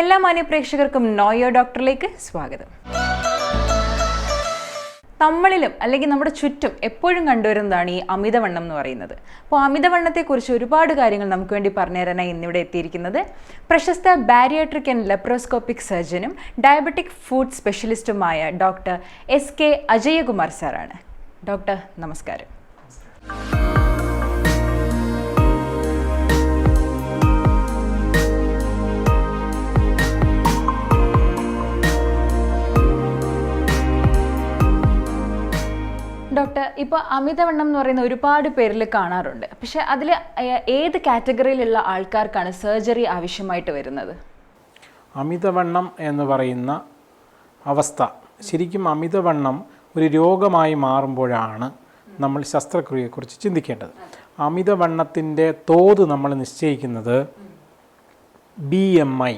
എല്ലാ മാന്യ പ്രേക്ഷകർക്കും നോയോ ഡോക്ടറിലേക്ക് സ്വാഗതം. നമ്മളിലും അല്ലെങ്കിൽ നമ്മുടെ ചുറ്റും എപ്പോഴും കണ്ടുവരുന്നതാണ് ഈ അമിതവണ്ണം എന്ന് പറയുന്നത്. അപ്പോൾ അമിതവണ്ണത്തെക്കുറിച്ച് ഒരുപാട് കാര്യങ്ങൾ നമുക്ക് വേണ്ടി പറഞ്ഞു പറഞ്ഞുതരാനായി ഇന്നിവിടെ എത്തിയിരിക്കുന്നത് പ്രശസ്ത ബാരിയാട്രിക് ആൻഡ് ലെപ്രോസ്കോപ്പിക് സർജനും ഡയബറ്റിക് ഫുഡ് സ്പെഷ്യലിസ്റ്റുമായ ഡോക്ടർ എസ് കെ അജയകുമാർ സാറാണ്. ഡോക്ടർ നമസ്കാരം. ഡോക്ടർ ഇപ്പോൾ അമിതവണ്ണം എന്ന് പറയുന്ന ഒരുപാട് പേരിൽ കാണാറുണ്ട്. പക്ഷെ അതിൽ ഏത് കാറ്റഗറിയിലുള്ള ആൾക്കാർക്കാണ് സർജറി ആവശ്യമായിട്ട് വരുന്നത്? അമിതവണ്ണം എന്ന് പറയുന്ന അവസ്ഥ ശരിക്കും അമിതവണ്ണം ഒരു രോഗമായി മാറുമ്പോഴാണ് നമ്മൾ ശസ്ത്രക്രിയയെക്കുറിച്ച് ചിന്തിക്കേണ്ടത്. അമിതവണ്ണത്തിന്റെ തോത് നമ്മൾ നിശ്ചയിക്കുന്നത് B M I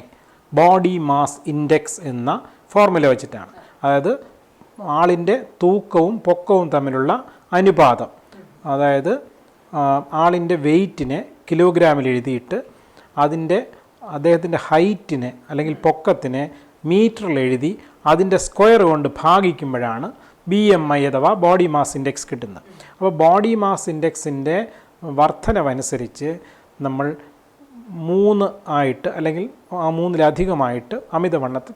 body mass index എന്ന ഫോർമുല വെച്ചിട്ടാണ്. അതായത് ആളിന്റെ തൂക്കവും പൊക്കവും തമ്മിലുള്ള അനുപാതം. അതായത് ആളിന്റെ വെയ്റ്റിനെ കിലോഗ്രാമിൽ എഴുതിയിട്ട് അതിന്റെ അദ്ദേഹത്തിന്റെ ഹൈറ്റിനെ അല്ലെങ്കിൽ പൊക്കത്തിനെ മീറ്ററിൽ എഴുതി അതിന്റെ സ്ക്വയർ കൊണ്ട് ഭാഗിക്കുമ്പോഴാണ് ബി എം ഐ അഥവാ ബോഡി മാസ് ഇൻഡെക്സ് കിട്ടുന്നത്. അപ്പോൾ ബോഡി മാസ് ഇൻഡെക്സിന്റെ വർധനവനുസരിച്ച് നമ്മൾ മൂന്ന് ആയിട്ട് അല്ലെങ്കിൽ ആ മൂന്നിലധികമായിട്ട് അമിതവണ്ണത്തെ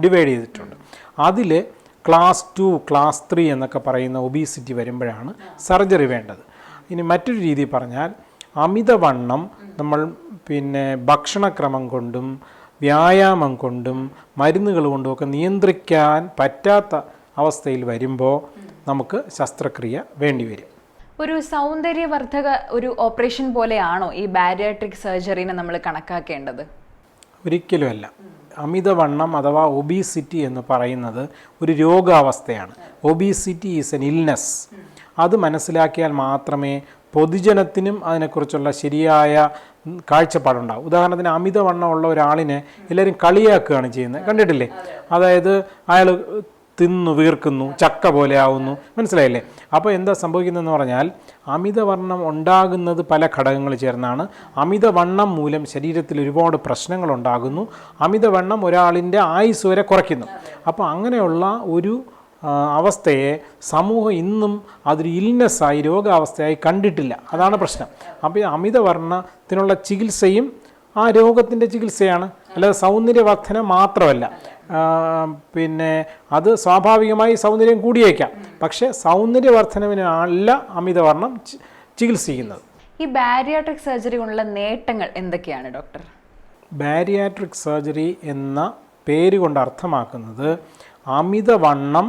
ഡിവൈഡ് ചെയ്തിട്ടുണ്ട്. അതിൽ ക്ലാസ് ടു ക്ലാസ് ത്രീ എന്നൊക്കെ പറയുന്ന ഒബീസിറ്റി വരുമ്പോഴാണ് സർജറി വേണ്ടത്. ഇനി മറ്റൊരു രീതി പറഞ്ഞാൽ അമിതവണ്ണം നമ്മൾ പിന്നെ ഭക്ഷണക്രമം കൊണ്ടും വ്യായാമം കൊണ്ടും മരുന്നുകൾ കൊണ്ടും ഒക്കെ നിയന്ത്രിക്കാൻ പറ്റാത്ത അവസ്ഥയിൽ വരുമ്പോൾ നമുക്ക് ശസ്ത്രക്രിയ വേണ്ടി വരും. ഒരു സൗന്ദര്യവർദ്ധക ഒരു ഓപ്പറേഷൻ പോലെയാണോ ഈ ബാരിയാട്രിക് സർജറിനെ നമ്മൾ കണക്കാക്കേണ്ടത്? ഒരിക്കലുമല്ല. അമിതവണ്ണം അഥവാ ഒബീസിറ്റി എന്ന് പറയുന്നത് ഒരു രോഗാവസ്ഥയാണ്. ഒബീസിറ്റി ഈസ് എൻ ഇൽനെസ് അത് മനസ്സിലാക്കിയാൽ മാത്രമേ പൊതുജനത്തിനും അതിനെക്കുറിച്ചുള്ള ശരിയായ കാഴ്ചപ്പാടുണ്ടാവും. ഉദാഹരണത്തിന് അമിതവണ്ണമുള്ള ഒരാളിനെ എല്ലാവരും കളിയാക്കുകയാണ് ചെയ്യുന്നത്. കണ്ടിട്ടില്ലേ? അതായത് അയാൾ തിന്നു വീർക്കുന്നു ചക്ക പോലെ ആവുന്നു. മനസ്സിലായില്ലേ? അപ്പോൾ എന്താ സംഭവിക്കുന്നതെന്ന് പറഞ്ഞാൽ അമിതവർണം ഉണ്ടാകുന്നത് പല ഘടകങ്ങൾ ചേർന്നാണ്. അമിതവണ്ണം മൂലം ശരീരത്തിൽ ഒരുപാട് പ്രശ്നങ്ങൾ ഉണ്ടാകുന്നു. അമിതവണ്ണം ഒരാളിന്റെ ആയുസ് വരെ കുറയ്ക്കുന്നു. അപ്പോൾ അങ്ങനെയുള്ള ഒരു അവസ്ഥയെ സമൂഹം ഇന്നും അതൊരു ഇൽനെസ്സായി രോഗാവസ്ഥയായി കണ്ടിട്ടില്ല. അതാണ് പ്രശ്നം. അപ്പോൾ അമിതവർണത്തിനുള്ള ചികിത്സയും ആ രോഗത്തിന്റെ ചികിത്സയാണ്. അല്ലാതെ സൗന്ദര്യവർദ്ധന മാത്രമല്ല. പിന്നെ അത് സ്വാഭാവികമായി സൗന്ദര്യം കൂടിയേക്കാം. പക്ഷെ സൗന്ദര്യവർദ്ധനവിനല്ല അമിതവർണം അമിതവർണം ചികിത്സിക്കുന്നത്. ഈ ബാരിയാട്രിക് സർജറി കൊണ്ടുള്ള നേട്ടങ്ങൾ എന്തൊക്കെയാണ് ഡോക്ടർ? ബാരിയാട്രിക് സർജറി എന്ന പേര് കൊണ്ട് അർത്ഥമാക്കുന്നത് അമിതവണ്ണം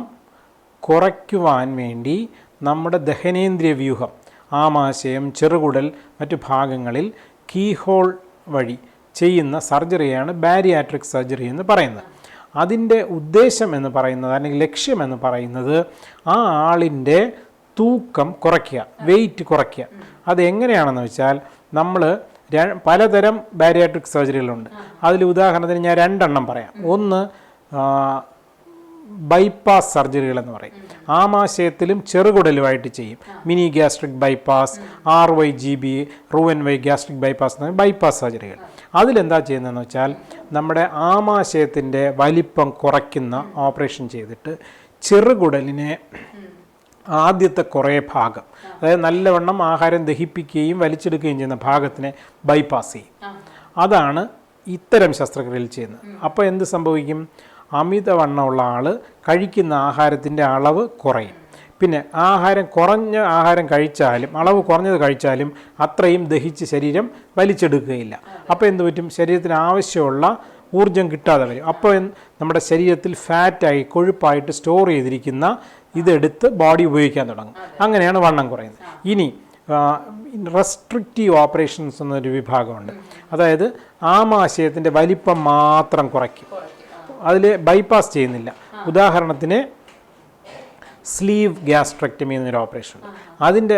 കുറയ്ക്കുവാൻ വേണ്ടി നമ്മുടെ ദഹനേന്ദ്രിയ വ്യൂഹം ആമാശയം ചെറുകുടൽ മറ്റു ഭാഗങ്ങളിൽ കീഹോൾ വഴി ചെയ്യുന്ന സർജറിയാണ് ബാരിയാട്രിക് സർജറി എന്ന് പറയുന്നത്. അതിന്റെ ഉദ്ദേശം എന്ന് പറയുന്നത് അല്ലെങ്കിൽ ലക്ഷ്യം എന്ന് പറയുന്നത് ആ ആളിന്റെ തൂക്കം കുറയ്ക്കുക വെയിറ്റ് കുറയ്ക്കുക. അത് എങ്ങനെയാണെന്ന് വെച്ചാൽ നമ്മൾ പലതരം ബാരിയാട്രിക് സർജറികളുണ്ട്. അതിൽ ഉദാഹരണത്തിന് ഞാൻ രണ്ടെണ്ണം പറയാം. ഒന്ന് ബൈപ്പാസ് സർജറികൾ എന്ന് പറയും. ആമാശയത്തിലും ചെറുകുടലുമായിട്ട് ചെയ്യും. Mini gastric bypass R Y G B Roux en Y gastric bypass എന്ന് ബൈപ്പാസ് സർജറികൾ. അതിലെന്താ ചെയ്യുന്നതെന്ന് വെച്ചാൽ നമ്മുടെ ആമാശയത്തിന്റെ വലിപ്പം കുറയ്ക്കുന്ന ഓപ്പറേഷൻ ചെയ്തിട്ട് ചെറുകുടലിനെ ആദ്യത്തെ കുറേ ഭാഗം അതായത് നല്ലവണ്ണം ആഹാരം ദഹിപ്പിക്കുകയും വലിച്ചെടുക്കുകയും ചെയ്യുന്ന ഭാഗത്തിനെ ബൈപ്പാസ് ചെയ്യും. അതാണ് ഇത്തരം ശസ്ത്രക്രിയയിൽ ചെയ്യുന്നത്. അപ്പോൾ എന്ത് സംഭവിക്കും? അമിതവണ്ണമുള്ള ആൾ കഴിക്കുന്ന ആഹാരത്തിന്റെ അളവ് കുറയും. പിന്നെ ആഹാരം കുറഞ്ഞ ആഹാരം കഴിച്ചാലും അളവ് കുറഞ്ഞത് കഴിച്ചാലും അത്രയും ദഹിച്ച് ശരീരം വലിച്ചെടുക്കുകയില്ല. അപ്പോൾ എന്ത് പറ്റും? ശരീരത്തിന് ആവശ്യമുള്ള ഊർജം കിട്ടാതെ വരും. അപ്പോൾ നമ്മുടെ ശരീരത്തിൽ ഫാറ്റായി കൊഴുപ്പായിട്ട് സ്റ്റോർ ചെയ്തിരിക്കുന്ന ഇതെടുത്ത് ബോഡി ഉപയോഗിക്കാൻ തുടങ്ങും. അങ്ങനെയാണ് വണ്ണം കുറയുന്നത്. ഇനി റെസ്ട്രിക്റ്റീവ് ഓപ്പറേഷൻസ് എന്നൊരു വിഭാഗമുണ്ട്. അതായത് ആമാശയത്തിന്റെ വലിപ്പം മാത്രം കുറയ്ക്കും. അതിൽ ബൈപ്പാസ് ചെയ്യുന്നില്ല. ഉദാഹരണത്തിന് സ്ലീവ് ഗ്യാസ്ട്രക്ടമി എന്നൊരു ഓപ്പറേഷൻ. അതിന്റെ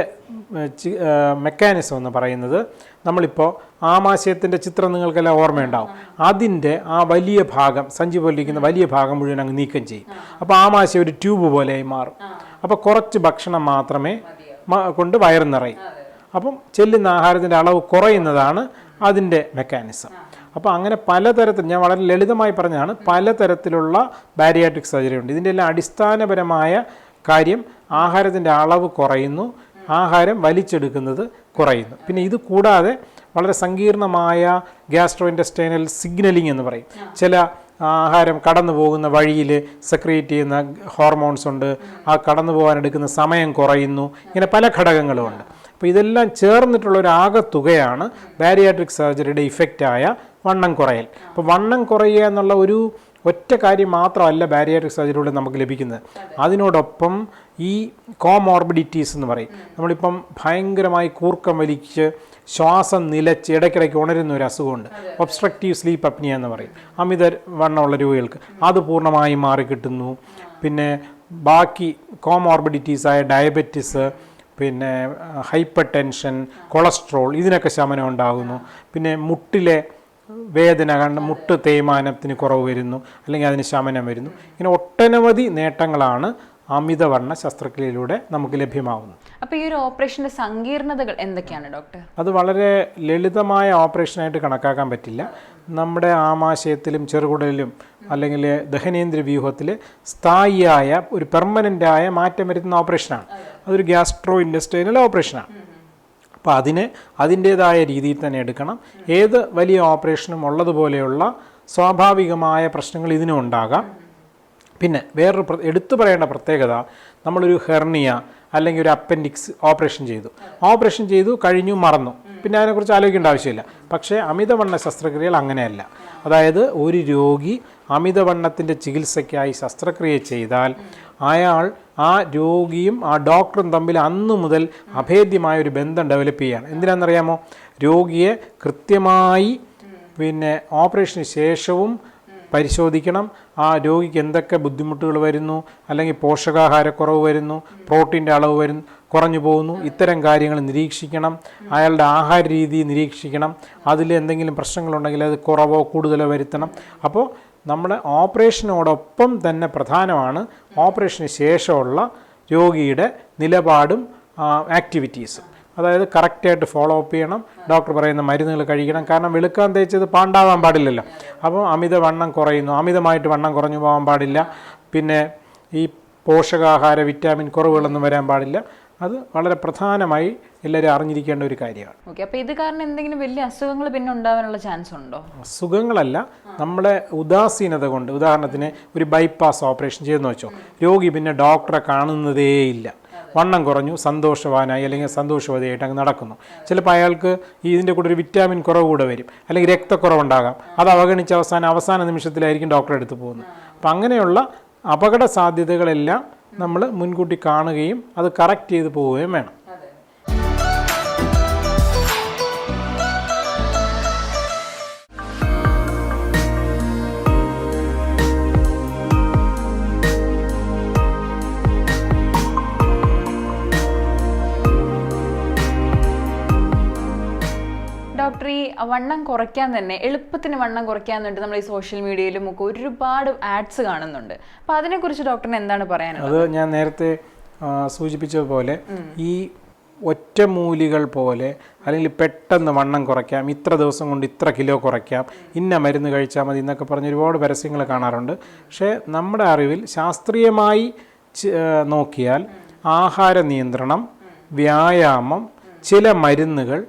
മെക്കാനിസം എന്ന് പറയുന്നത് നമ്മളിപ്പോൾ ആമാശയത്തിന്റെ ചിത്രം നിങ്ങൾക്കെല്ലാം ഓർമ്മയുണ്ടാവും. അതിന്റെ ആ വലിയ ഭാഗം സഞ്ചി പോലിരിക്കുന്ന വലിയ ഭാഗം മുഴുവൻ അങ്ങ് നീക്കം ചെയ്യും. അപ്പോൾ ആമാശയം ഒരു ട്യൂബ് പോലെയായി മാറും. അപ്പോൾ കുറച്ച് ഭക്ഷണം മാത്രമേ കൊണ്ട് വയറ് നിറയും. അപ്പം ചെല്ലുന്ന ആഹാരത്തിന്റെ അളവ് കുറയുന്നതാണ് അതിന്റെ മെക്കാനിസം. അപ്പോൾ അങ്ങനെ പലതരത്തിൽ ഞാൻ വളരെ ലളിതമായി പറഞ്ഞതാണ് പലതരത്തിലുള്ള ബാരിയാട്രിക് സർജറി ഉണ്ട്. ഇതിന്റെ എല്ലാം അടിസ്ഥാനപരമായ കാര്യം ആഹാരത്തിന്റെ അളവ് കുറയുന്നു ആഹാരം വലിച്ചെടുക്കുന്നത് കുറയുന്നു. പിന്നെ ഇത് കൂടാതെ വളരെ സങ്കീർണമായ ഗ്യാസ്ട്രോ ഇൻഡസ്റ്റൈനൽ സിഗ്നലിംഗ് എന്ന് പറയും. ചില ആഹാരം കടന്നു പോകുന്ന വഴിയിൽ സെക്രിയേറ്റ് ചെയ്യുന്ന ഹോർമോൺസ് ഉണ്ട് ആ കടന്നു പോകാൻ എടുക്കുന്ന സമയം കുറയുന്നു ഇങ്ങനെ പല ഘടകങ്ങളും ഉണ്ട്. അപ്പോൾ ഇതെല്ലാം ചേർന്നിട്ടുള്ള ഒരു ആകത്തുകയാണ് ബാരിയാട്രിക് സർജറിയുടെ ഇഫക്റ്റായ വണ്ണം കുറയൽ. അപ്പോൾ വണ്ണം കുറയുക എന്നുള്ള ഒരു ഒറ്റ കാര്യം മാത്രമല്ല ബാരിയാട്രിക് സർജറിയിലൂടെ നമുക്ക് ലഭിക്കുന്നത്. അതിനോടൊപ്പം ഈ കോമോർബിഡിറ്റീസ് എന്ന് പറയും. നമ്മളിപ്പം ഭയങ്കരമായി കൂർക്കം വലിച്ച് ശ്വാസം നിലച്ച് ഇടയ്ക്കിടയ്ക്ക് ഉണരുന്ന ഒരു അസുഖമുണ്ട്. ഒബ്സ്ട്രക്റ്റീവ് സ്ലീപ്പ് അപ്നിയ എന്ന് പറയും. അമിത വണ്ണമുള്ള രോഗികൾക്ക് അത് പൂർണമായും മാറിക്കിട്ടുന്നു പിന്നെ ബാക്കി കോമോർബിഡിറ്റീസായ ഡയബറ്റിസ് പിന്നെ ഹൈപ്പർ ടെൻഷൻ കൊളസ്ട്രോൾ ഇതിനൊക്കെ ശമനം ഉണ്ടാകുന്നു. പിന്നെ മുട്ടിലെ വേദന കണ്ട് മുട്ട് തേയ്മാനത്തിന് കുറവ് വരുന്നു അല്ലെങ്കിൽ അതിന് ശമനം വരുന്നു. ഇങ്ങനെ ഒട്ടനവധി നേട്ടങ്ങളാണ് അമിതവർണ ശസ്ത്രക്രിയയിലൂടെ നമുക്ക് ലഭ്യമാകുന്നത് അപ്പോൾ ഈ ഒരു ഓപ്പറേഷന്റെ സങ്കീർണതകൾ എന്തൊക്കെയാണ് ഡോക്ടർ? അത് വളരെ ലളിതമായ ഓപ്പറേഷനായിട്ട് കണക്കാക്കാൻ പറ്റില്ല. നമ്മുടെ ആമാശയത്തിലും ചെറുകുടലിലും അല്ലെങ്കിൽ ദഹനേന്ദ്ര വ്യൂഹത്തിൽ സ്ഥായിയായ ഒരു പെർമനന്റായ മാറ്റം വരുത്തുന്ന ഓപ്പറേഷനാണ്. അതൊരു ഗ്യാസ്ട്രോ ഇൻഡസ്ട്രിയൽ ഓപ്പറേഷനാണ് അപ്പോൾ അതിന് അതിന്റേതായ രീതിയിൽ തന്നെ എടുക്കണം. ഏത് വലിയ ഓപ്പറേഷനും ഉള്ളതുപോലെയുള്ള സ്വാഭാവികമായ പ്രശ്നങ്ങൾ ഇതിനും ഉണ്ടാകാം. പിന്നെ വേറൊരു എടുത്തു പറയേണ്ട പ്രത്യേകത നമ്മളൊരു ഹെർണിയ അല്ലെങ്കിൽ ഒരു അപ്പൻഡിക്സ് ഓപ്പറേഷൻ ചെയ്തു. ഓപ്പറേഷൻ ചെയ്തു കഴിഞ്ഞു മറന്നു. പിന്നെ അതിനെക്കുറിച്ച് ആലോചിക്കേണ്ട ആവശ്യമില്ല. പക്ഷേ അമിതവണ്ണ ശസ്ത്രക്രിയകൾ അങ്ങനെയല്ല. അതായത് ഒരു രോഗി അമിതവണ്ണത്തിന്റെ ചികിത്സയ്ക്കായി ശസ്ത്രക്രിയ ചെയ്താൽ അയാൾ ആ രോഗിയും ആ ഡോക്ടറും തമ്മിൽ അന്നു മുതൽ അഭേദ്യമായ ഒരു ബന്ധം ഡെവലപ്പ് ചെയ്യുകയാണ് എന്തിനാണെന്നറിയാമോ? രോഗിയെ കൃത്യമായി പിന്നെ ഓപ്പറേഷന് ശേഷവും പരിശോധിക്കണം. ആ രോഗിക്ക് എന്തൊക്കെ ബുദ്ധിമുട്ടുകൾ വരുന്നു? അല്ലെങ്കിൽ പോഷകാഹാരക്കുറവ് വരുന്നു പ്രോട്ടീന്റെ അളവ് വരുന്നു കുറഞ്ഞു പോകുന്നു. ഇത്തരം കാര്യങ്ങൾ നിരീക്ഷിക്കണം. അയാളുടെ ആഹാര രീതി നിരീക്ഷിക്കണം. അതിൽ എന്തെങ്കിലും പ്രശ്നങ്ങളുണ്ടെങ്കിൽ അത് കുറവോ കൂടുതലോ വരുത്തണം. അപ്പോൾ നമ്മുടെ ഓപ്പറേഷനോടൊപ്പം തന്നെ പ്രധാനമാണ് ഓപ്പറേഷന് ശേഷമുള്ള രോഗിയുടെ നിലപാടും ആക്ടിവിറ്റീസും. അതായത് കറക്റ്റായിട്ട് ഫോളോ അപ്പ് ചെയ്യണം ഡോക്ടർ പറയുന്ന മരുന്നുകൾ കഴിക്കണം. കാരണം വെളുക്കാൻ തേച്ചത് പാണ്ടാവാൻ പാടില്ലല്ലോ. അപ്പോൾ അമിത വണ്ണം കുറയുന്നു. അമിതമായിട്ട് വണ്ണം കുറഞ്ഞു പോകാൻ പാടില്ല. പിന്നെ ഈ പോഷകാഹാര വിറ്റാമിൻ കുറവുകളൊന്നും വരാൻ പാടില്ല. അത് വളരെ പ്രധാനമായി എല്ലാവരും അറിഞ്ഞിരിക്കേണ്ട ഒരു കാര്യമാണ്. ഓക്കെ അപ്പോൾ ഇത് കാരണം എന്തെങ്കിലും വലിയ അസുഖങ്ങൾ പിന്നെ ഉണ്ടാവാനുള്ള ചാൻസ് ഉണ്ടോ? അസുഖങ്ങളല്ല നമ്മളെ ഉദാസീനത കൊണ്ട് ഉദാഹരണത്തിന് ഒരു ബൈപ്പാസ് ഓപ്പറേഷൻ ചെയ്തെന്ന് വെച്ചോ രോഗി പിന്നെ ഡോക്ടറെ കാണുന്നതേയില്ല വണ്ണം കുറഞ്ഞു സന്തോഷവാനായി അല്ലെങ്കിൽ സന്തോഷവതിയായിട്ട് അങ്ങ് നടക്കുന്നു. ചിലപ്പോൾ അയാൾക്ക് ഇതിന്റെ കൂടെ ഒരു വിറ്റാമിൻ കുറവ് കൂടെ വരും അല്ലെങ്കിൽ രക്തക്കുറവുണ്ടാകാം. അത് അവഗണിച്ച് അവസാനം അവസാന നിമിഷത്തിലായിരിക്കും ഡോക്ടറെ അടുത്ത് പോകുന്നത്. അപ്പം അങ്ങനെയുള്ള അപകട സാധ്യതകളെല്ലാം നമ്മൾ മുൻകൂട്ടി കാണുകയും അത് കറക്റ്റ് ചെയ്ത് പോവുകയും വേണം. വണ്ണം കുറയ്ക്കാൻ തന്നെ എളുപ്പത്തിന് വണ്ണം കുറയ്ക്കാൻ വേണ്ടി നമ്മൾ ഈ സോഷ്യൽ മീഡിയയിലും ഒക്കെ ഒരുപാട് ആഡ്സ് കാണുന്നുണ്ട്. അപ്പോൾ അതിനെക്കുറിച്ച് ഡോക്ടറിന് എന്താണ് പറയാനുള്ളത്? അത് ഞാൻ നേരത്തെ സൂചിപ്പിച്ചതുപോലെ ഈ ഒറ്റമൂലികൾ പോലെ അല്ലെങ്കിൽ പെട്ടെന്ന് വണ്ണം കുറയ്ക്കാം ഇത്ര ദിവസം കൊണ്ട് ഇത്ര കിലോ കുറയ്ക്കാം ഇന്ന മരുന്ന് കഴിച്ചാൽ മതി എന്നൊക്കെ പറഞ്ഞ് ഒരുപാട് പരസ്യങ്ങൾ കാണാറുണ്ട്. പക്ഷേ നമ്മുടെ അറിവിൽ ശാസ്ത്രീയമായി നോക്കിയാൽ ആഹാര നിയന്ത്രണം വ്യായാമം ചില മരുന്നുകൾ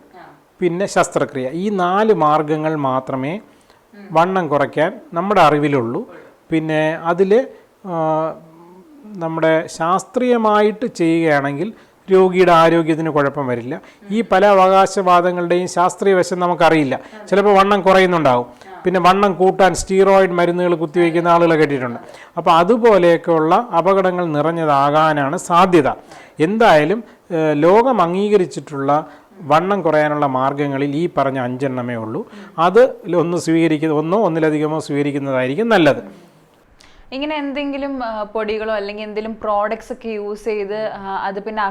പിന്നെ ശസ്ത്രക്രിയ. ഈ നാല് മാർഗങ്ങൾ മാത്രമേ വണ്ണം കുറയ്ക്കാൻ നമ്മുടെ അറിവിലുള്ളൂ. പിന്നെ അതിൽ നമ്മുടെ ശാസ്ത്രീയമായിട്ട് ചെയ്യുകയാണെങ്കിൽ രോഗിയുടെ ആരോഗ്യത്തിന് കുഴപ്പം വരില്ല. ഈ പല അവകാശവാദങ്ങളുടെയും ശാസ്ത്രീയ വശം നമുക്കറിയില്ല. ചിലപ്പോൾ വണ്ണം കുറയുന്നുണ്ടാവും. പിന്നെ വണ്ണം കൂട്ടാൻ സ്റ്റീറോയിഡ് മരുന്നുകൾ കുത്തിവെക്കുന്ന ആളുകളെ കേട്ടിട്ടുണ്ട് അപ്പോൾ അതുപോലെയൊക്കെയുള്ള അപകടങ്ങൾ നിറഞ്ഞതാകാനാണ് സാധ്യത. എന്തായാലും ലോകം അംഗീകരിച്ചിട്ടുള്ള വണ്ണം കുറയാനുള്ള മാർഗങ്ങളിൽ ഈ പറഞ്ഞ അഞ്ചെണ്ണമേ ഉള്ളൂ. അത് ഒന്ന് സ്വീകരിക്കുന്ന ഒന്നോ ഒന്നിലധികമോ സ്വീകരിക്കുന്നതായിരിക്കും നല്ലത്. ഇങ്ങനെ എന്തെങ്കിലും പൊടികളോ അല്ലെങ്കിൽ എന്തെങ്കിലും പ്രോഡക്ട്സ് ഒക്കെ യൂസ് ചെയ്ത് അത് പിന്നെ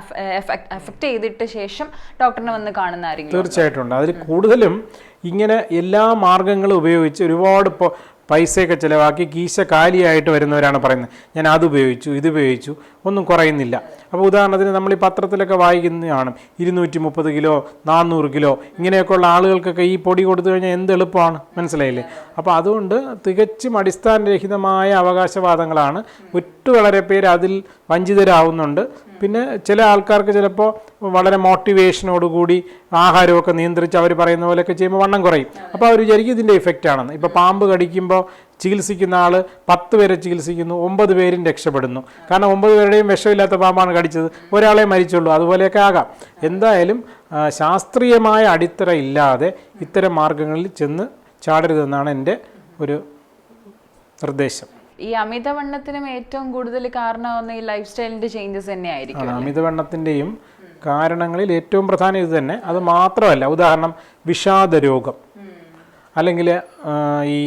എഫക്ട് ചെയ്തിട്ട് ശേഷം ഡോക്ടറിനെ വന്ന് കാണുന്ന തീർച്ചയായിട്ടും. ഉണ്ട് അതിൽ കൂടുതലും ഇങ്ങനെ എല്ലാ മാർഗങ്ങളും ഉപയോഗിച്ച് ഒരുപാട് ഇപ്പോൾ പൈസയൊക്കെ ചിലവാക്കി കീശ കാലിയായിട്ട് വരുന്നവരാണ് പറയുന്നത്. ഞാൻ അത് ഉപയോഗിച്ചു ഇത് ഉപയോഗിച്ചു. ഒന്നും കുറയുന്നില്ല. അപ്പോൾ ഉദാഹരണത്തിന് നമ്മൾ ഈ പത്രത്തിലൊക്കെ വായിക്കുന്നതാണ് ഇരുന്നൂറ്റി മുപ്പത് കിലോ നാനൂറ് കിലോ ഇങ്ങനെയൊക്കെയുള്ള ആളുകൾക്കൊക്കെ ഈ പൊടി കൊടുത്തു കഴിഞ്ഞാൽ എന്ത് എളുപ്പമാണ്? മനസ്സിലായില്ലേ? അപ്പോൾ അതുകൊണ്ട് തികച്ചും അടിസ്ഥാനരഹിതമായ അവകാശവാദങ്ങളാണ്. ഒറ്റ വളരെ പേര് അതിൽ വഞ്ചിതരാവുന്നുണ്ട്. പിന്നെ ചില ആൾക്കാർക്ക് ചിലപ്പോൾ വളരെ മോട്ടിവേഷനോടുകൂടി ആഹാരമൊക്കെ നിയന്ത്രിച്ച് അവർ പറയുന്ന പോലെയൊക്കെ ചെയ്യുമ്പോൾ വണ്ണം കുറയും. അപ്പോൾ അവർ വിചാരിക്കും ഇതിന്റെ ഇഫക്റ്റ് ആണെന്ന്. ഇപ്പോൾ പാമ്പ് കടിക്കുമ്പോൾ ചികിത്സിക്കുന്ന ആൾ പത്ത് പേരെ ചികിത്സിക്കുന്നു ഒമ്പത് പേരും രക്ഷപ്പെടുന്നു. കാരണം ഒമ്പത് പേരുടെയും വിഷമില്ലാത്ത പാമ്പാണ് കടിച്ചത്. ഒരാളെ മരിച്ചുള്ളൂ. അതുപോലെയൊക്കെ ആകാം. എന്തായാലും ശാസ്ത്രീയമായ അടിത്തറ ഇല്ലാതെ ഇത്തരം മാർഗങ്ങളിൽ ചെന്ന് ചാടരുതെന്നാണ് എന്റെ ഒരു നിർദ്ദേശം. ഈ അമിതവണ്ണത്തിനും ഏറ്റവും കൂടുതൽ കാരണമാവുന്ന ഈ ലൈഫ് സ്റ്റൈലിന്റെ ചേഞ്ചസ് തന്നെയായിരിക്കും അമിതവണ്ണത്തിന്റെയും കാരണങ്ങളിൽ ഏറ്റവും പ്രധാനം ഇത് തന്നെ. അത് മാത്രമല്ല ഉദാഹരണം വിഷാദ രോഗം അല്ലെങ്കിൽ ഈ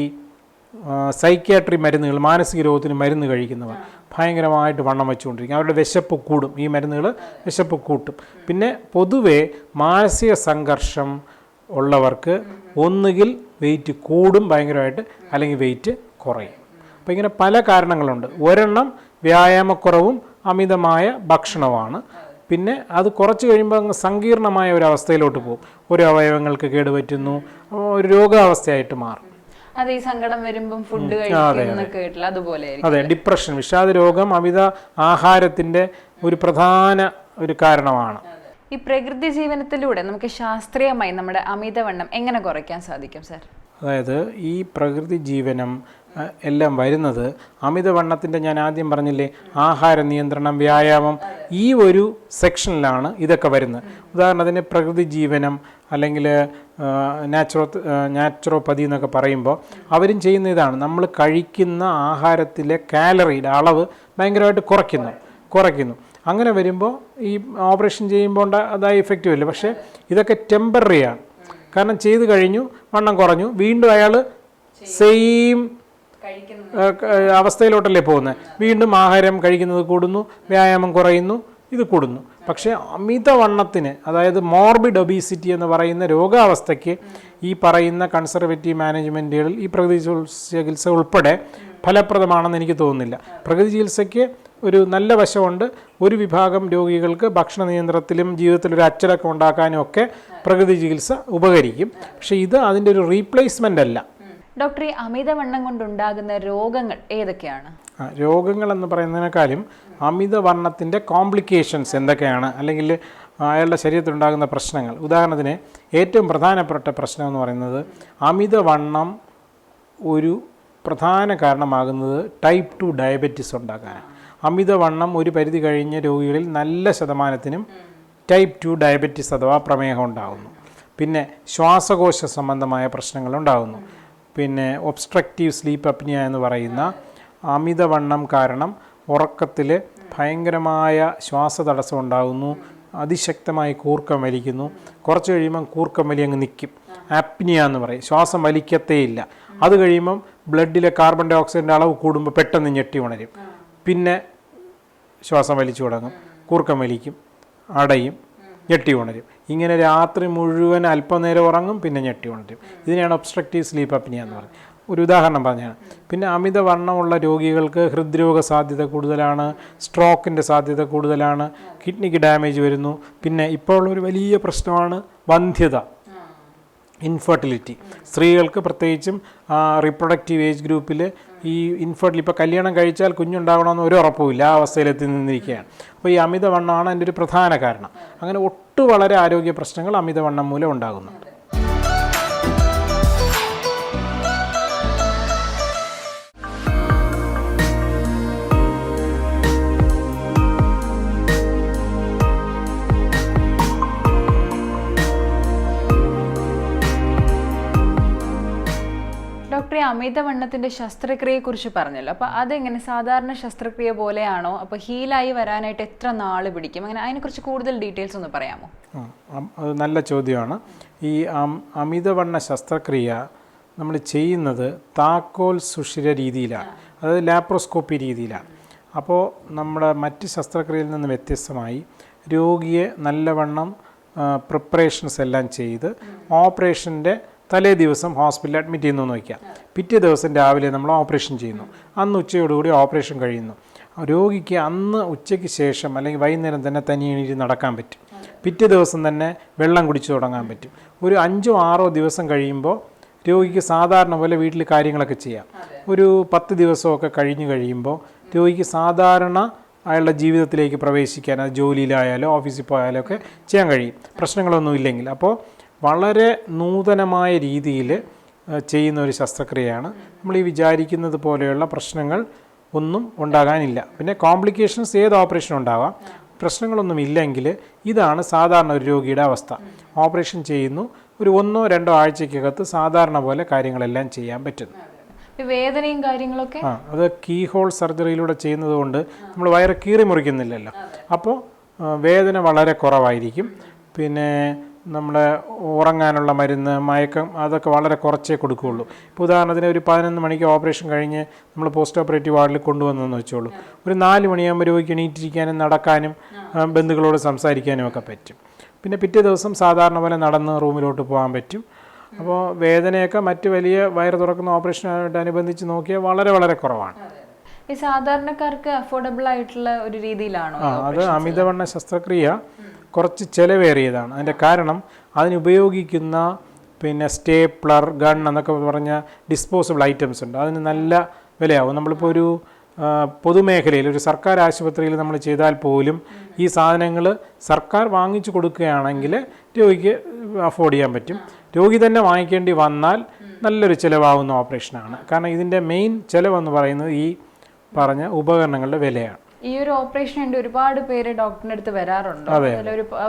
സൈക്യാട്രി മരുന്നുകൾ മാനസിക രോഗത്തിന് മരുന്ന് കഴിക്കുന്നവർ ഭയങ്കരമായിട്ട് വണ്ണം വെച്ചുകൊണ്ടിരിക്കും. അവരുടെ വിശപ്പ് കൂടും. ഈ മരുന്നുകൾ വിശപ്പ് കൂട്ടും. പിന്നെ പൊതുവെ മാനസിക സംഘർഷം ഉള്ളവർക്ക് ഒന്നുകിൽ വെയിറ്റ് കൂടും ഭയങ്കരമായിട്ട് അല്ലെങ്കിൽ വെയിറ്റ് കുറയും. അപ്പോൾ ഇങ്ങനെ പല കാരണങ്ങളുണ്ട്. ഒരെണ്ണം വ്യായാമക്കുറവും അമിതമായ ഭക്ഷണമാണ് പിന്നെ അത് കുറച്ച് കഴിയുമ്പോൾ അങ്ങ് സങ്കീർണമായ ഒരു അവസ്ഥയിലോട്ട് പോകും. ഒരു അവയവങ്ങൾക്ക് കേടുപറ്റുന്നു. ഒരു രോഗാവസ്ഥയായിട്ട് മാറും. അത് ഈ സങ്കടം വരുമ്പം ഫുഡ് കേട്ടില്ല അതുപോലെ അതെ ഡിപ്രഷൻ വിഷാദ രോഗം അമിത ആഹാരത്തിന്റെ ഒരു പ്രധാന ഒരു കാരണമാണ്. ഈ പ്രകൃതി ജീവനത്തിലൂടെ നമുക്ക് ശാസ്ത്രീയമായി നമ്മുടെ അമിതവണ്ണം എങ്ങനെ കുറയ്ക്കാൻ സാധിക്കും സർ അതായത് ഈ പ്രകൃതി ജീവനം എല്ലാം വരുന്നത് അമിതവണ്ണത്തിന്റെ ഞാൻ ആദ്യം പറഞ്ഞില്ലേ ആഹാര നിയന്ത്രണം വ്യായാമം ഈ ഒരു സെക്ഷനിലാണ് ഇതൊക്കെ വരുന്നത്. ഉദാഹരണത്തിന് പ്രകൃതി ജീവനം അല്ലെങ്കിൽ നാച്ചുറോ നാച്ചുറോപ്പതി എന്നൊക്കെ പറയുമ്പോൾ അവരും ചെയ്യുന്ന ഇതാണ്. നമ്മൾ കഴിക്കുന്ന ആഹാരത്തിലെ കാലറിയുടെ അളവ് ഭയങ്കരമായിട്ട് കുറയ്ക്കുന്നു. കുറയ്ക്കുന്നു. അങ്ങനെ വരുമ്പോൾ ഈ ഓപ്പറേഷൻ ചെയ്യുമ്പോൾ അതായി ഇഫക്റ്റീവ് ഇഫക്റ്റ് വരില്ല. പക്ഷേ ഇതൊക്കെ ടെമ്പററിയാണ് കാരണം ചെയ്ത് കഴിഞ്ഞു വണ്ണം കുറഞ്ഞു വീണ്ടും അയാൾ സെയിം അവസ്ഥയിലോട്ടല്ലേ പോകുന്നത്. വീണ്ടും ആഹാരം കഴിക്കുന്നത് കൂടുന്നു വ്യായാമം കുറയുന്നു ഇത് കൂടുന്നു. പക്ഷേ അമിതവണ്ണത്തിന് അതായത് മോർബിഡ് ഒബീസിറ്റി എന്ന് പറയുന്ന രോഗാവസ്ഥയ്ക്ക് ഈ പറയുന്ന കൺസർവേറ്റീവ് മാനേജ്മെന്റുകളിൽ ഈ പ്രകൃതി ചികിത്സ ഉൾപ്പെടെ ഫലപ്രദമാണെന്ന് എനിക്ക് തോന്നുന്നില്ല. പ്രകൃതി ചികിത്സയ്ക്ക് ഒരു നല്ല വശമുണ്ട്. ഒരു വിഭാഗം രോഗികൾക്ക് ഭക്ഷണ നിയന്ത്രണത്തിലും ജീവിതത്തിൽ ഒരു അച്ചടക്കം ഉണ്ടാക്കാനും ഒക്കെ പ്രകൃതി ചികിത്സ ഉപകരിക്കും. പക്ഷേ ഇത് അതിന്റെ ഒരു റീപ്ലേസ്മെന്റ് അല്ല. ഡോക്ടർ ഈ അമിതവണ്ണം കൊണ്ടുണ്ടാകുന്ന രോഗങ്ങൾ ഏതൊക്കെയാണ്? എന്ന് പറയുന്നതിനേക്കാളും അമിതവർണത്തിന്റെ കോംപ്ലിക്കേഷൻസ് എന്തൊക്കെയാണ്? അല്ലെങ്കിൽ അയാളുടെ ശരീരത്തിലുണ്ടാകുന്ന പ്രശ്നങ്ങൾ. ഉദാഹരണത്തിന് ഏറ്റവും പ്രധാനപ്പെട്ട പ്രശ്നം എന്ന് പറയുന്നത് അമിതവണ്ണം ഒരു പ്രധാന കാരണമാകുന്നത് ടൈപ്പ് ടു ഡയബറ്റിസ് ഉണ്ടാക്കാനാണ് അമിതവണ്ണം ഒരു പരിധി കഴിഞ്ഞ രോഗികളിൽ നല്ല ശതമാനത്തിനും ടൈപ്പ് ടു ഡയബറ്റിസ് അഥവാ പ്രമേഹം ഉണ്ടാകുന്നു. പിന്നെ ശ്വാസകോശ സംബന്ധമായ പ്രശ്നങ്ങൾ ഉണ്ടാകുന്നു. പിന്നെ ഒബ്സ്ട്രക്റ്റീവ് സ്ലീപ്പ് അപ്നിയ എന്ന് പറയുന്ന അമിതവണ്ണം കാരണം ഉറക്കത്തിൽ ഭയങ്കരമായ ശ്വാസതടസ്സം ഉണ്ടാകുന്നു. അതിശക്തമായി കൂർക്കം വലിക്കുന്നു. കുറച്ച് കഴിയുമ്പം കൂർക്കം വലി അങ്ങ് നിൽക്കും ആപ്നിയ എന്ന് പറയും. ശ്വാസം വലിക്കത്തേയില്ല. അത് കഴിയുമ്പം ബ്ലഡിലെ കാർബൺ ഡൈ ഓക്സൈഡിന്റെ അളവ് കൂടുമ്പോൾ പെട്ടെന്ന് ഞെട്ടി ഉണരും. പിന്നെ ശ്വാസം വലിച്ചു തുടങ്ങും. കൂർക്കം വലിക്കും. അടയും. ഞെട്ടി ഉണരും. ഇങ്ങനെ രാത്രി മുഴുവൻ അല്പനേരം ഉറങ്ങും പിന്നെ ഞെട്ടി ഉണരും. ഇതിനെയാണ് ഒബ്സ്ട്രക്റ്റീവ് സ്ലീപ്പ് അപ്നിയ എന്ന് പറയുന്നത്. ഒരു ഉദാഹരണം പറഞ്ഞാണ്. പിന്നെ അമിത വണ്ണമുള്ള രോഗികൾക്ക് ഹൃദ്രോഗ സാധ്യത കൂടുതലാണ് സ്ട്രോക്കിന്റെ സാധ്യത കൂടുതലാണ് കിഡ്നിക്ക് ഡാമേജ് വരുന്നു. പിന്നെ ഇപ്പോൾ ഒരു വലിയ പ്രശ്നമാണ് വന്ധ്യത ഇൻഫെർട്ടിലിറ്റി സ്ത്രീകൾക്ക് പ്രത്യേകിച്ചും റീപ്രൊഡക്റ്റീവ് ഏജ് ഗ്രൂപ്പിൽ ഈ ഇൻഫെർട്ടിൽ ഇപ്പോൾ കല്യാണം കഴിച്ചാൽ കുഞ്ഞുണ്ടാകണമെന്ന് ഒരു ഉറപ്പുമില്ല ആ അവസ്ഥയിലെത്തി നിന്നിരിക്കുകയാണ്. അപ്പോൾ ഈ അമിതവണ്ണമാണ് അതിന്റെ ഒരു പ്രധാന കാരണം. അങ്ങനെ ഒട്ടു വളരെ ആരോഗ്യ പ്രശ്നങ്ങൾ അമിതവണ്ണം മൂലം ഉണ്ടാകുന്നുണ്ട് അമിതവണ്ണത്തിന്റെ ശസ്ത്രക്രിയയെ കുറിച്ച് പറഞ്ഞല്ലോ. അപ്പൊ അതെങ്ങനെ? സാധാരണ ശസ്ത്രക്രിയ പോലെയാണോ? അപ്പൊ ഹീലായി വരാനായിട്ട് എത്ര നാൾ പിടിക്കും? അങ്ങനെ അതിനെക്കുറിച്ച് കൂടുതൽ ഡീറ്റെയിൽസ് ഒന്ന് പറയാമോ? അത് നല്ല ചോദ്യമാണ്. ഈ അമിതവണ്ണ ശസ്ത്രക്രിയ നമ്മൾ ചെയ്യുന്നത് താക്കോൽ സുഷിര രീതിയിലാണ്. അതായത് ലാപ്രോസ്കോപ്പി രീതിയിലാണ്. അപ്പോൾ നമ്മുടെ മറ്റ് ശസ്ത്രക്രിയയിൽ നിന്ന് വ്യത്യസ്തമായി രോഗിയെ നല്ലവണ്ണം പ്രിപ്പറേഷൻസ് എല്ലാം ചെയ്ത് ഓപ്പറേഷന്റെ തലേ ദിവസം ഹോസ്പിറ്റലിൽ അഡ്മിറ്റ് ചെയ്യുന്നു വയ്ക്കാം പിറ്റേ ദിവസം രാവിലെ നമ്മൾ ഓപ്പറേഷൻ ചെയ്യുന്നു. അന്ന് ഉച്ചയോടുകൂടി ഓപ്പറേഷൻ കഴിയുന്നു. രോഗിക്ക് അന്ന് ഉച്ചയ്ക്ക് ശേഷം അല്ലെങ്കിൽ വൈകുന്നേരം തന്നെ തനി എണീറ്റ് നടക്കാൻ പറ്റും. പിറ്റേ ദിവസം തന്നെ വെള്ളം കുടിച്ചു തുടങ്ങാൻ പറ്റും. ഒരു അഞ്ചോ ആറോ ദിവസം കഴിയുമ്പോൾ രോഗിക്ക് സാധാരണ പോലെ വീട്ടിൽ കാര്യങ്ങളൊക്കെ ചെയ്യാം. ഒരു പത്ത് ദിവസമൊക്കെ കഴിഞ്ഞ് കഴിയുമ്പോൾ രോഗിക്ക് സാധാരണ അയാളുടെ ജീവിതത്തിലേക്ക് പ്രവേശിക്കാൻ അത് ജോലിയിലായാലോ ഓഫീസിൽ പോയാലോ ഒക്കെ ചെയ്യാൻ കഴിയും. പ്രശ്നങ്ങളൊന്നും ഇല്ലെങ്കിൽ. അപ്പോൾ വളരെ നൂതനമായ രീതിയിൽ ചെയ്യുന്ന ഒരു ശസ്ത്രക്രിയയാണ്. നമ്മൾ ഈ വിചാരിക്കുന്നത് പോലെയുള്ള പ്രശ്നങ്ങൾ ഒന്നും ഉണ്ടാകാനില്ല. പിന്നെ കോംപ്ലിക്കേഷൻസ് ഏത് ഓപ്പറേഷൻ ഉണ്ടാവാം? പ്രശ്നങ്ങളൊന്നും ഇല്ലെങ്കിൽ ഇതാണ് സാധാരണ ഒരു രോഗിയുടെ അവസ്ഥ. ഓപ്പറേഷൻ ചെയ്യുന്നു ഒരു ഒന്നോ രണ്ടോ ആഴ്ചയ്ക്കകത്ത് സാധാരണ പോലെ കാര്യങ്ങളെല്ലാം ചെയ്യാൻ പറ്റുന്നു. വേദനയും കാര്യങ്ങളൊക്കെ? ആ അത് കീ ഹോൾ സർജറിയിലൂടെ ചെയ്യുന്നത് കൊണ്ട് നമ്മൾ വയറ് കീറി മുറിക്കുന്നില്ലല്ലോ. അപ്പോൾ വേദന വളരെ കുറവായിരിക്കും. പിന്നെ നമ്മുടെ ഉറങ്ങാനുള്ള മരുന്ന് മയക്കം അതൊക്കെ വളരെ കുറച്ചേ കൊടുക്കുകയുള്ളൂ. ഇപ്പോൾ ഉദാഹരണത്തിന് ഒരു പതിനൊന്ന് മണിക്ക് ഓപ്പറേഷൻ കഴിഞ്ഞ് നമ്മൾ പോസ്റ്റ് ഓപ്പറേറ്റീവ് വാർഡിൽ കൊണ്ടുവന്നെന്ന് വെച്ചോളൂ. ഒരു നാല് മണിയാകുമ്പോൾ രോഗിക്ക് എണീറ്റിരിക്കാനും നടക്കാനും ബന്ധുക്കളോട് സംസാരിക്കാനും ഒക്കെ പറ്റും. പിന്നെ പിറ്റേ ദിവസം സാധാരണ പോലെ നടന്ന് റൂമിലോട്ട് പോകാൻ പറ്റും. അപ്പോൾ വേദനയൊക്കെ മറ്റ് വലിയ വയറ് തുറക്കുന്ന ഓപ്പറേഷനായിട്ട് അനുബന്ധിച്ച് നോക്കിയാൽ വളരെ വളരെ കുറവാണ്. ഈ സാധാരണക്കാർക്ക് അഫോർഡബിൾ ആയിട്ടുള്ള ഒരു രീതിയിലാണ് അത് അമിതവണ്ണ ശസ്ത്രക്രിയ. കുറച്ച് ചിലവേറിയതാണ്. അതിന്റെ കാരണം അതിനുപയോഗിക്കുന്ന പിന്നെ സ്റ്റേപ്ലർ ഗൺ എന്നൊക്കെ പറഞ്ഞ ഡിസ്പോസിബിൾ ഐറ്റംസ് ഉണ്ട്. അതിന് നല്ല വിലയാവും. നമ്മളിപ്പോൾ ഒരു പൊതുമേഖലയിൽ ഒരു സർക്കാർ ആശുപത്രിയിൽ നമ്മൾ ചെയ്താൽ പോലും ഈ സാധനങ്ങൾ സർക്കാർ വാങ്ങിച്ചു കൊടുക്കുകയാണെങ്കിൽ രോഗിക്ക് അഫോർഡ് ചെയ്യാൻ പറ്റും. രോഗി തന്നെ വാങ്ങിക്കേണ്ടി വന്നാൽ നല്ലൊരു ചിലവാകുന്ന ഓപ്പറേഷനാണ്. കാരണം ഇതിന്റെ മെയിൻ ചിലവെന്ന് പറയുന്നത് ഈ പറഞ്ഞ ഉപകരണങ്ങളുടെ വിലയാണ്. ഈ ഒരു ഓപ്പറേഷൻ ഒരുപാട് പേര് ഡോക്ടറിന്റെ അടുത്ത് വരാറുണ്ട്.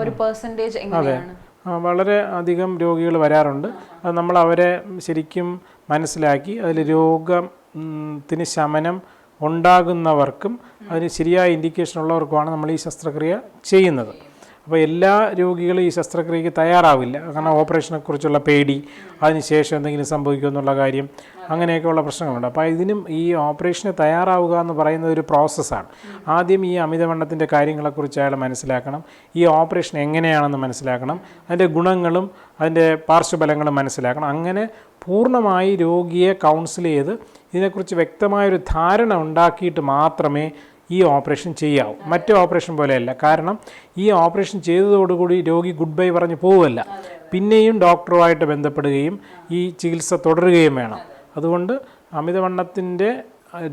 ഒരു പെർസെന്റേജ് എങ്ങനെയാണ്? വളരെ അധികം രോഗികൾ വരാറുണ്ട്. അത് നമ്മൾ അവരെ ശരിക്കും മനസ്സിലാക്കി അതിൽ രോഗത്തിന് ശമനം ഉണ്ടാകുന്നവർക്കും അതിന് ശരിയായ ഇൻഡിക്കേഷൻ ഉള്ളവർക്കുമാണ് നമ്മൾ ഈ ശസ്ത്രക്രിയ ചെയ്യുന്നത്. അപ്പോൾ എല്ലാ രോഗികളും ഈ ശസ്ത്രക്രിയയ്ക്ക് തയ്യാറാവില്ല. കാരണം ഓപ്പറേഷനെക്കുറിച്ചുള്ള പേടി അതിനുശേഷം എന്തെങ്കിലും സംഭവിക്കുമോ എന്നുള്ള കാര്യം അങ്ങനെയൊക്കെയുള്ള പ്രശ്നങ്ങളുണ്ട്. അപ്പോൾ ഇതിനും ഈ ഓപ്പറേഷന് തയ്യാറാവുക എന്ന് പറയുന്നത് ഒരു പ്രോസസ്സാണ്. ആദ്യം ഈ അമിതവണ്ണത്തിന്റെ കാര്യങ്ങളെക്കുറിച്ച് അയാൾ മനസ്സിലാക്കണം. ഈ ഓപ്പറേഷൻ എങ്ങനെയാണെന്ന് മനസ്സിലാക്കണം. അതിന്റെ ഗുണങ്ങളും അതിന്റെ പാർശ്വഫലങ്ങളും മനസ്സിലാക്കണം. അങ്ങനെ പൂർണമായി രോഗിയെ കൗൺസിൽ ചെയ്ത് ഇതിനെക്കുറിച്ച് വ്യക്തമായൊരു ധാരണ ഉണ്ടാക്കിയിട്ട് മാത്രമേ ഈ ഓപ്പറേഷൻ ചെയ്യാവും. മറ്റു ഓപ്പറേഷൻ പോലെയല്ല. കാരണം ഈ ഓപ്പറേഷൻ ചെയ്തതോടുകൂടി രോഗി ഗുഡ് ബൈ പറഞ്ഞ് പോവുമല്ല പിന്നെയും ഡോക്ടറുമായിട്ട് ബന്ധപ്പെടുകയും ഈ ചികിത്സ തുടരുകയും വേണം. അതുകൊണ്ട് അമിതവണ്ണത്തിന്റെ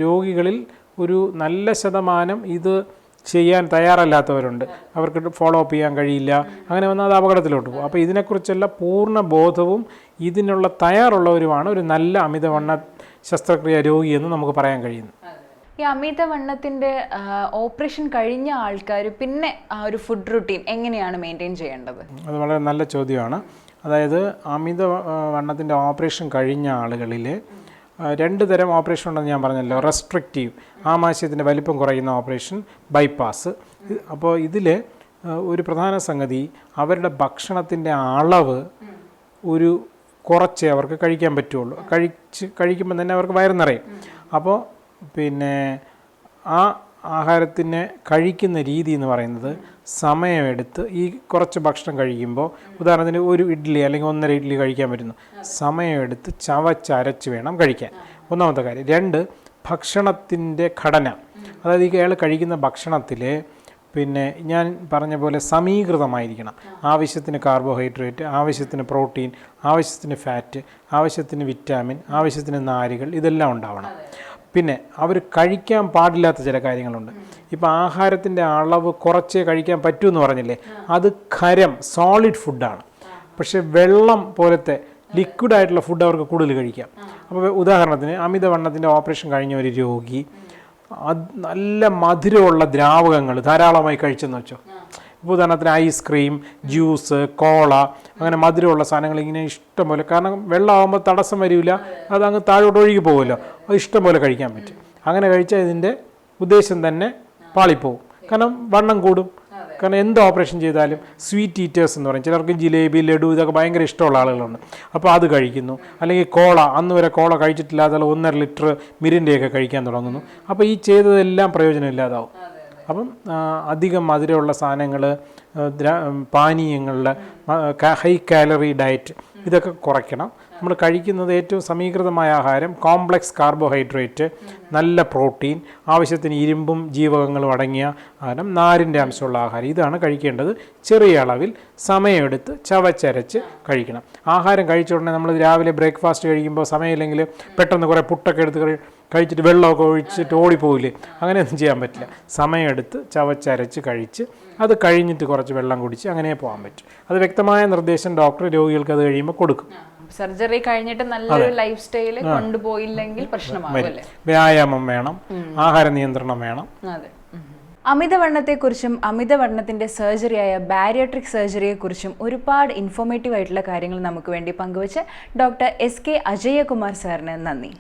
രോഗികളിൽ ഒരു നല്ല ശതമാനം ഇത് ചെയ്യാൻ തയ്യാറല്ലാത്തവരുണ്ട്. അവർക്ക് ഫോളോ അപ്പ് ചെയ്യാൻ കഴിയില്ല. അങ്ങനെ വന്നാൽ അത് അപകടത്തിലോട്ട് പോകും. അപ്പോൾ ഇതിനെക്കുറിച്ചുള്ള പൂർണ ബോധവും ഇതിനുള്ള തയ്യാറുള്ളവരുമാണ് ഒരു നല്ല അമിതവണ്ണ ശസ്ത്രക്രിയ രോഗി എന്ന് നമുക്ക് പറയാൻ കഴിയുന്നത്. ഈ അമിതവണ്ണത്തിന്റെ ഓപ്പറേഷൻ കഴിഞ്ഞ ആൾക്കാർ പിന്നെ ആ ഒരു ഫുഡ് റുട്ടീൻ എങ്ങനെയാണ് മെയിന്റെയിൻ ചെയ്യേണ്ടത്? അത് വളരെ നല്ല ചോദ്യമാണ്. അതായത് അമിത വണ്ണത്തിന്റെ ഓപ്പറേഷൻ കഴിഞ്ഞ ആളുകളിൽ രണ്ട് തരം ഓപ്പറേഷൻ ഉണ്ടെന്ന് ഞാൻ പറഞ്ഞല്ലോ. റെസ്ട്രിക്റ്റീവ് ആമാശയത്തിന്റെ വലിപ്പം കുറയുന്ന ഓപ്പറേഷൻ ബൈപ്പാസ് അപ്പോൾ ഇതിൽ ഒരു പ്രധാന സംഗതി അവരുടെ ഭക്ഷണത്തിന്റെ അളവ് ഒരു കുറച്ചേ അവർക്ക് കഴിക്കാൻ പറ്റുള്ളൂ. കഴിച്ച് കഴിക്കുമ്പോൾ തന്നെ അവർക്ക് വയറ് നിറയും. അപ്പോൾ പിന്നെ ആ ആഹാരത്തിനെ കഴിക്കുന്ന രീതി എന്ന് പറയുന്നത് സമയമെടുത്ത് ഈ കുറച്ച് ഭക്ഷണം കഴിക്കുമ്പോൾ ഉദാഹരണത്തിന് ഒരു ഇഡ്ഡലി അല്ലെങ്കിൽ ഒന്നര ഇഡ്ഡലി കഴിക്കാൻ പറ്റുന്നു. സമയമെടുത്ത് ചവച്ചരച്ച് വേണം കഴിക്കാൻ. ഒന്നാമത്തെ കാര്യം. രണ്ട് ഭക്ഷണത്തിന്റെ ഘടന. അതായത് ഈ അയാൾ കഴിക്കുന്ന ഭക്ഷണത്തിൽ പിന്നെ ഞാൻ പറഞ്ഞ പോലെ സമീകൃതമായിരിക്കണം. ആവശ്യത്തിന് കാർബോഹൈഡ്രേറ്റ് ആവശ്യത്തിന് പ്രോട്ടീൻ ആവശ്യത്തിന് ഫാറ്റ് ആവശ്യത്തിന് വിറ്റാമിൻ ആവശ്യത്തിന് നാരുകൾ ഇതെല്ലാം ഉണ്ടാവണം. പിന്നെ അവർ കഴിക്കാൻ പാടില്ലാത്ത ചില കാര്യങ്ങളുണ്ട്. ഇപ്പോൾ ആഹാരത്തിന്റെ അളവ് കുറച്ചേ കഴിക്കാൻ പറ്റൂ എന്ന് പറഞ്ഞില്ലേ? അത് ഖരം സോളിഡ് ഫുഡാണ് പക്ഷെ വെള്ളം പോലത്തെ ലിക്വിഡ് ആയിട്ടുള്ള ഫുഡ് അവർക്ക് കൂടുതൽ കഴിക്കാം. അപ്പോൾ ഉദാഹരണത്തിന് അമിതവണ്ണത്തിന്റെ ഓപ്പറേഷൻ കഴിഞ്ഞ ഒരു രോഗി. അത് നല്ല മധുരമുള്ള ദ്രാവകങ്ങൾ ധാരാളമായി കഴിച്ചെന്ന് വെച്ചോ. ഇപ്പോൾ ഉദാഹരണത്തിന് ഐസ്ക്രീം ജ്യൂസ് കോള അങ്ങനെ മധുരമുള്ള സാധനങ്ങൾ ഇങ്ങനെ ഇഷ്ടം പോലെ കാരണം വെള്ളമാകുമ്പോൾ തടസ്സം വരില്ല അത് അങ്ങ് താഴോട്ട് ഒഴുകി പോകുമല്ലോ അത് ഇഷ്ടം പോലെ കഴിക്കാൻ പറ്റും. അങ്ങനെ കഴിച്ചാൽ ഇതിന്റെ ഉദ്ദേശം തന്നെ പാളിപ്പോവും. കാരണം വണ്ണം കൂടും. കാരണം എന്ത് ഓപ്പറേഷൻ ചെയ്താലും സ്വീറ്റ് ഈറ്റേഴ്സ് എന്ന് പറയും. ചിലർക്ക് ജിലേബി ലഡു ഇതൊക്കെ ഭയങ്കര ഇഷ്ടമുള്ള ആളുകളുണ്ട്. അപ്പോൾ അത് കഴിക്കുന്നു. അല്ലെങ്കിൽ കോള അന്ന് വരെ കോള കഴിച്ചിട്ടില്ലാത്ത ഒന്നര ലിറ്റർ മിരിന്റെയൊക്കെ കഴിക്കാൻ തുടങ്ങുന്നു. അപ്പോൾ ഈ ചെയ്തതെല്ലാം പ്രയോജനമില്ലാതാവും. അപ്പം അധികം മധുരമുള്ള സാധനങ്ങൾ പാനീയങ്ങളിൽ ഹൈ കാലറി ഡയറ്റ് ഇതൊക്കെ കുറയ്ക്കണം. നമ്മൾ കഴിക്കുന്നത് ഏറ്റവും സമീകൃതമായ ആഹാരം കോംപ്ലക്സ് കാർബോഹൈഡ്രേറ്റ് നല്ല പ്രോട്ടീൻ ആവശ്യത്തിന് ഇരുമ്പും ജീവകങ്ങളും അടങ്ങിയ ആഹാരം നാരിന്റെ അംശമുള്ള ആഹാരം. ഇതാണ് കഴിക്കേണ്ടത്. ചെറിയ അളവിൽ സമയമെടുത്ത് ചവച്ചരച്ച് കഴിക്കണം. ആഹാരം കഴിച്ച ഉടനെ നമ്മൾ രാവിലെ ബ്രേക്ക്ഫാസ്റ്റ് കഴിക്കുമ്പോൾ സമയമില്ലെങ്കിൽ പെട്ടെന്ന് കുറേ പുട്ടൊക്കെ എടുത്ത് കഴി- കഴിച്ചിട്ട് വെള്ളമൊക്കെ ഒഴിച്ചിട്ട് ഓടിപ്പോവില്ലേ? അങ്ങനെയൊന്നും ചെയ്യാൻ പറ്റില്ല. സമയമെടുത്ത് ചവച്ചരച്ച് കഴിച്ച് അത് കഴിഞ്ഞിട്ട് കുറച്ച് വെള്ളം കുടിച്ച് അങ്ങനെ പോകാൻ പറ്റും. അത് വ്യക്തമായ നിർദ്ദേശം ഡോക്ടർ രോഗികൾക്ക് അത് കഴിയുമ്പോൾ കൊടുക്കും. സർജറി കഴിഞ്ഞിട്ട് നല്ലൊരു ലൈഫ് സ്റ്റൈൽ കൊണ്ടുപോയില്ലെങ്കിൽ പ്രശ്നമാകും വ്യായാമം വേണം ആഹാര നിയന്ത്രണം വേണം. അതെ. അമിതവണ്ണത്തെക്കുറിച്ചും അമിതവണ്ണത്തിന്റെ സർജറിയായ ബാരിയാട്രിക് സർജറിയെക്കുറിച്ചും ഒരുപാട് ഇൻഫോർമേറ്റീവ് ആയിട്ടുള്ള കാര്യങ്ങൾ നമുക്ക് വേണ്ടി പങ്കുവച്ച് ഡോക്ടർ എസ് കെ അജയകുമാർ സാറിന് നന്ദി.